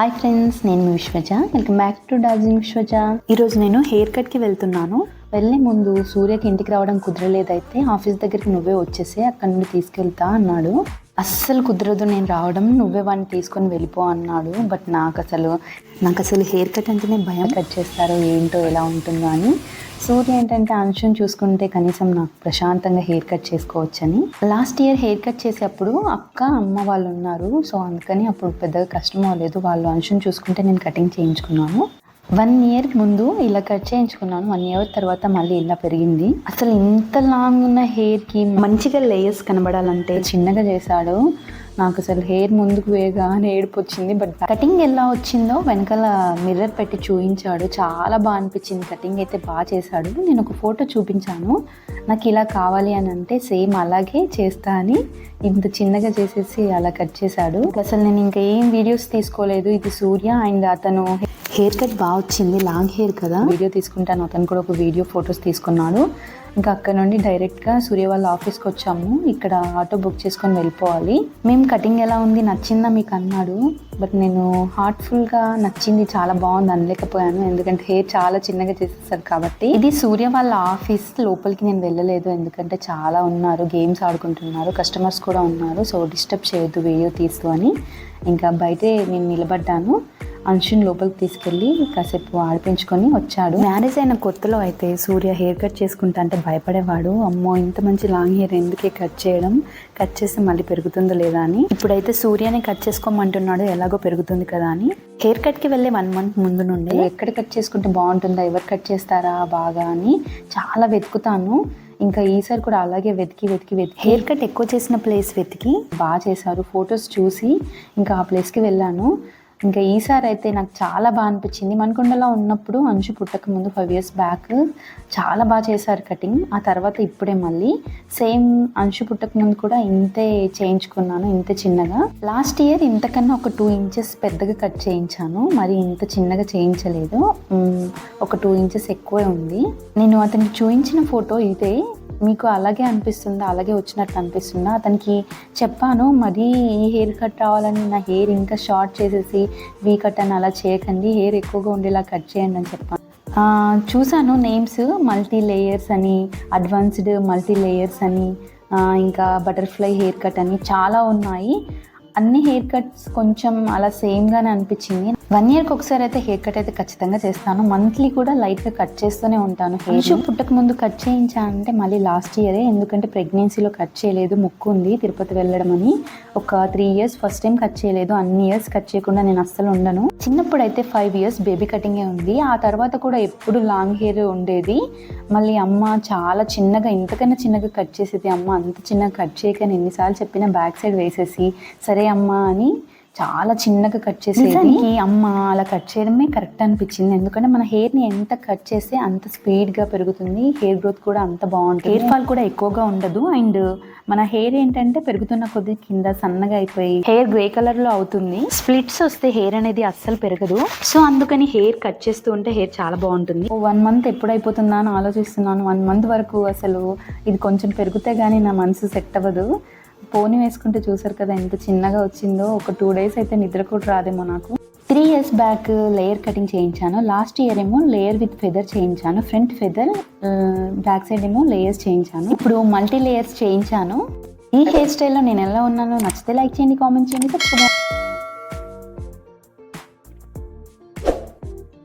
Hi friends నేను మీ Vishwaja. Welcome back to Darjeeling Vishwaja. ఈరోజు నేను హెయిర్ కట్కి వెళ్తున్నాను. వెళ్ళే ముందు సూర్యకి ఇంటికి రావడం కుదరలేదైతే ఆఫీస్ దగ్గరికి నువ్వే వచ్చేసి అక్కడ నుండి తీసుకెళ్తా అన్నాడు. అస్సలు కుదరదు నేను రావడం నువ్వే వాడిని తీసుకొని వెళ్ళిపో అన్నాడు. బట్ నాకు అసలు నాకు అసలు హెయిర్ కట్ అంటేనే భయం. కట్ చేస్తారో ఏంటో ఎలా ఉంటుందో అని సూర్య ఏంటంటే అంశం చూసుకుంటే కనీసం నాకు ప్రశాంతంగా హెయిర్ కట్ చేసుకోవచ్చని. లాస్ట్ ఇయర్ హెయిర్ కట్ చేసేటప్పుడు అక్క అమ్మ వాళ్ళు ఉన్నారు. సో అందుకని అప్పుడు పెద్దగా కష్టం అవ్వలేదు. వాళ్ళు అంశం చూసుకుంటే నేను కటింగ్ చేయించుకున్నాను. వన్ ఇయర్ ముందు ఇలా కట్ చేయించుకున్నాను. వన్ ఇయర్ తర్వాత మళ్ళీ ఇలా పెరిగింది. అసలు ఇంత లాంగ్ ఉన్న హెయిర్కి మంచిగా లేయర్స్ కనబడాలంటే చిన్నగా చేశాడు. నాకు అసలు హెయిర్ ముందుకు వేగానే ఏడుపు వచ్చింది బట్ కటింగ్ ఎలా వచ్చిందో వెనకాల మిర్రర్ పెట్టి చూపించాడు చాలా బాగా అనిపించింది. కటింగ్ అయితే బాగా చేశాడు. నేను ఒక ఫోటో చూపించాను. నాకు ఇలా కావాలి అని అంటే సేమ్ అలాగే చేస్తా అని ఇంత చిన్నగా చేసేసి అలా కట్ చేశాడు. అసలు నేను ఇంకా ఏం వీడియోస్ తీసుకోలేదు. ఇది సూర్య అండ్ అతను హెయిర్ కట్ బాగా వచ్చింది. లాంగ్ హెయిర్ కదా. వీడియో తీసుకుంటాను. అతను కూడా ఒక వీడియో ఫొటోస్ తీసుకున్నాడు. ఇంకా అక్కడ నుండి డైరెక్ట్గా సూర్య వాళ్ళ ఆఫీస్కి వచ్చాము. ఇక్కడ ఆటో బుక్ చేసుకొని వెళ్ళిపోవాలి. మేము కటింగ్ ఎలా ఉంది? నచ్చిందా మీకు అన్నాడు. బట్ నేను హార్ట్ఫుల్గా నచ్చింది చాలా బాగుంది అనలేకపోయాను. ఎందుకంటే హెయిర్ చాలా చిన్నగా చేసేసారు కాబట్టి. ఇది సూర్య వాళ్ళ ఆఫీస్ లోపలికి నేను వెళ్ళలేదు. ఎందుకంటే చాలా ఉన్నారు. గేమ్స్ ఆడుకుంటున్నారు. కస్టమర్స్ కూడా ఉన్నారు. సో డిస్టర్బ్ చేయొద్దు వీడియో తీస్తూ అని. ఇంకా బయటే నేను నిలబడ్డాను. అంశుని లోపలికి తీసుకెళ్ళి కాసేపు ఆడిపించుకొని వచ్చాడు. మ్యారేజ్ అయిన కొత్తలో అయితే సూర్య హెయిర్ కట్ చేసుకుంటా అంటే భయపడేవాడు. అమ్మో ఇంత మంచి లాంగ్ హెయిర్ ఎందుకే కట్ చేయడం? కట్ చేస్తే మళ్ళీ పెరుగుతుందో లేదా అని. ఇప్పుడైతే సూర్యని కట్ చేసుకోమంటున్నాడు ఎలాగో పెరుగుతుంది కదా అని. హెయిర్ కట్కి వెళ్ళే వన్ మంత్ ముందు నుండి ఎక్కడ కట్ చేసుకుంటే బాగుంటుందా? ఎవరు కట్ చేస్తారా? బాగా అని చాలా వెతుకుతాను. ఇంకా ఈసారి కూడా అలాగే వెతికి వెతికి వెతికి. హెయిర్ కట్ ఎక్కువ చేసిన ప్లేస్ వెతికి బాగా చేశారు. ఫొటోస్ చూసి ఇంకా ఆ ప్లేస్కి వెళ్ళాను. ఇంకా ఈసారి అయితే నాకు చాలా బాగా అనిపించింది. మనకొండలో ఉన్నప్పుడు అంచు పుట్టక ముందు ఫైవ్ ఇయర్స్ బ్యాక్ చాలా బాగా చేశారు కటింగ్ ఆ తర్వాత ఇప్పుడే మళ్ళీ సేమ్ అంచు పుట్టక ముందు కూడా ఇంతే చేయించుకున్నాను ఇంత చిన్నగా. లాస్ట్ ఇయర్ ఇంతకన్నా ఒక టూ ఇంచెస్ పెద్దగా కట్ చేయించాను. మరి ఇంత చిన్నగా చేయించలేదు. ఒక టూ ఇంచెస్ ఎక్కువే ఉంది. నేను అతనికి చూపించిన ఫోటో ఇదే. మీకు అలాగే అనిపిస్తుందా? అలాగే వచ్చినట్టు అనిపిస్తుందా? అతనికి చెప్పాను మరీ ఈ హెయిర్ కట్ రావాలని నా హెయిర్ ఇంకా షార్ట్ చేసేసి వీ కట్ అని అలా చేయకండి హెయిర్ ఎక్కువగా ఉండేలా కట్ చేయండి అని చెప్పాను. చూశాను నేమ్స్ మల్టీ లేయర్స్ అని అడ్వాన్స్డ్ మల్టీ లేయర్స్ అని ఇంకా బటర్ఫ్లై హెయిర్ కట్ అని చాలా ఉన్నాయి. అన్ని హెయిర్ కట్స్ కొంచెం అలా సేమ్గానే అనిపించింది. వన్ ఇయర్కి ఒకసారి అయితే హెయిర్ కట్ అయితే ఖచ్చితంగా చేస్తాను. మంత్లీ కూడా లైట్గా కట్ చేస్తూనే ఉంటాను హెయిర్ పుట్టక ముందు కట్ చేయించా అంటే మళ్ళీ లాస్ట్ ఇయరే ఎందుకంటే ప్రెగ్నెన్సీలో కట్ చేయలేదు ముక్కు ఉంది తిరుపతి వెళ్ళడం అని. ఒక three years first time cut చేయలేదు అన్ని ఇయర్స్ కట్ చేయకుండా నేను అస్సలు ఉండను. చిన్నప్పుడు అయితే ఫైవ్ ఇయర్స్ బేబీ కటింగే ఉంది. ఆ తర్వాత కూడా ఎప్పుడు లాంగ్ హెయిర్ ఉండేది. మళ్ళీ అమ్మ చాలా చిన్నగా ఇంతకన్నా చిన్నగా కట్ చేసేది. అమ్మ అంత చిన్నగా కట్ చేయకని ఎన్నిసార్లు చెప్పినా బ్యాక్ సైడ్ వేసేసి సరే అమ్మ అని చాలా చిన్నగా కట్ చేసేది. అమ్మ అలా కట్ చేయడమే కరెక్ట్ అనిపించింది. ఎందుకంటే మన హెయిర్ని ఎంత కట్ చేస్తే అంత స్పీడ్గా పెరుగుతుంది. హెయిర్ గ్రోత్ కూడా అంత బాగుంటుంది. హెయిర్ ఫాల్ కూడా ఎక్కువగా ఉండదు. అండ్ మన హెయిర్ ఏంటంటే పెరుగుతున్న కొద్ది కింద సన్నగా అయిపోయి హెయిర్ గ్రే కలర్లో అవుతుంది. స్ప్లిట్స్ వస్తే హెయిర్ అనేది అస్సలు పెరగదు. సో అందుకని హెయిర్ కట్ చేస్తూ ఉంటే హెయిర్ చాలా బాగుంటుంది. వన్ మంత్ ఎప్పుడు అయిపోతుందా అని ఆలోచిస్తున్నాను. వన్ మంత్ వరకు అసలు ఇది కొంచెం పెరిగితే గానీ నా మనసు సెట్ అవ్వదు. పోనీ వేసుకుంటే చూసారు కదా ఎంత చిన్నగా వచ్చిందో. ఒక టూ డేస్ అయితే నిద్ర కూడా రాదేమో నాకు. Three years back layer cutting చేయించాను. లాస్ట్ ఇయర్ ఏమో లేయర్ విత్ ఫెదర్ చేయించాను. ఫ్రంట్ ఫెదర్ బ్యాక్ సైడ్ ఏమో లేయర్స్ చేయించాను. ఇప్పుడు మల్టీ లేయర్స్ చేయించాను. ఈ హెయిర్ స్టైల్లో నేను ఎలా ఉన్నానో నచ్చితే లైక్ చేయండి కామెంట్ చేయండి సబ్స్క్రైబ్